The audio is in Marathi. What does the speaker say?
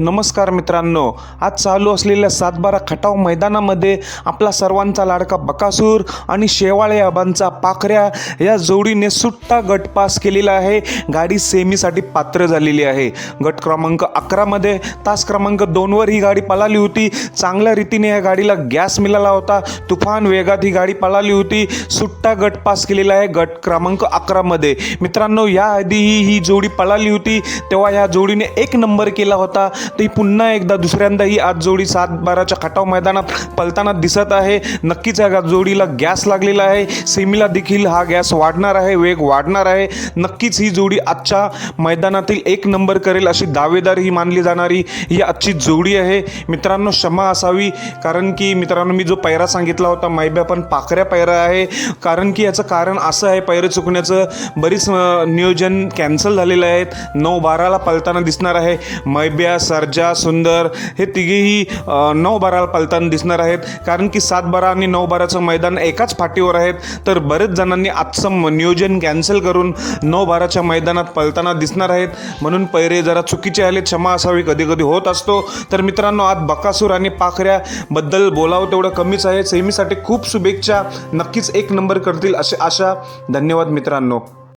नमस्कार मित्रांनो आज चालू असलेल्या सातबारा खटाव मैदानामध्ये आपला सर्वांचा लाडका बकासूर आणि शेवाळे आबांचा पाखऱ्या या जोडीने सुट्टा गट पास केलेला आहे. गाडी सेमीसाठी पात्र झालेली आहे. गट क्रमांक अकरामध्ये तास क्रमांक दोनवर ही गाडी पळाली होती. चांगल्या रीतीने या गाडीला गॅस मिळाला होता. तुफान वेगात ही गाडी पळाली होती. सुट्टा गट पास केलेला आहे गट क्रमांक अकरामध्ये मित्रांनो याआधीही ही जोडी पळाली होती. तेव्हा या जोडीने एक नंबर केला होता. ती पुन्हा एकदा दुसऱ्यांदाही आज जोडी सात बाराच्या खटाव मैदानात पलताना दिसत आहे. नक्कीच या जोडीला गॅस लागलेला आहे. सेमीला देखील हा गॅस वाढणार आहे. वेग वाढणार आहे. नक्कीच ही जोडी आजच्या मैदानातील एक नंबर करेल अशी दावेदार ही मानली जाणारी ही आजची जोडी आहे. मित्रांनो क्षमा असावी कारण की मित्रांनो मी जो पैरा सांगितला होता मैब्या पण पाखऱ्या पैरा आहे. कारण की याचं कारण असं आहे पैरे चुकण्याचं. बरीच नियोजन कॅन्सल झालेलं आहेत नऊ बाराला पलताना दिसणार आहे. मैब्या सर्जा सुंदर हे तिघेही नऊ बाराला पलताना दिसणार आहेत. कारण की सात बारा आणि नऊ बाराचं मैदान एकाच फाटीवर आहेत. तर बरेच जणांनी आजचं नियोजन कॅन्सल करून नऊ बाराच्या मैदानात पलताना दिसणार आहेत. म्हणून पैरे जरा चुकीचे आले क्षमा असावी कधी कधी होत असतो. तर मित्रांनो आज बकासूर आणि पाखऱ्याबद्दल बोलावं तेवढं कमीच आहे. सेमीसाठी खूप शुभेच्छा. नक्कीच एक नंबर करतील अशी आशा. धन्यवाद मित्रांनो.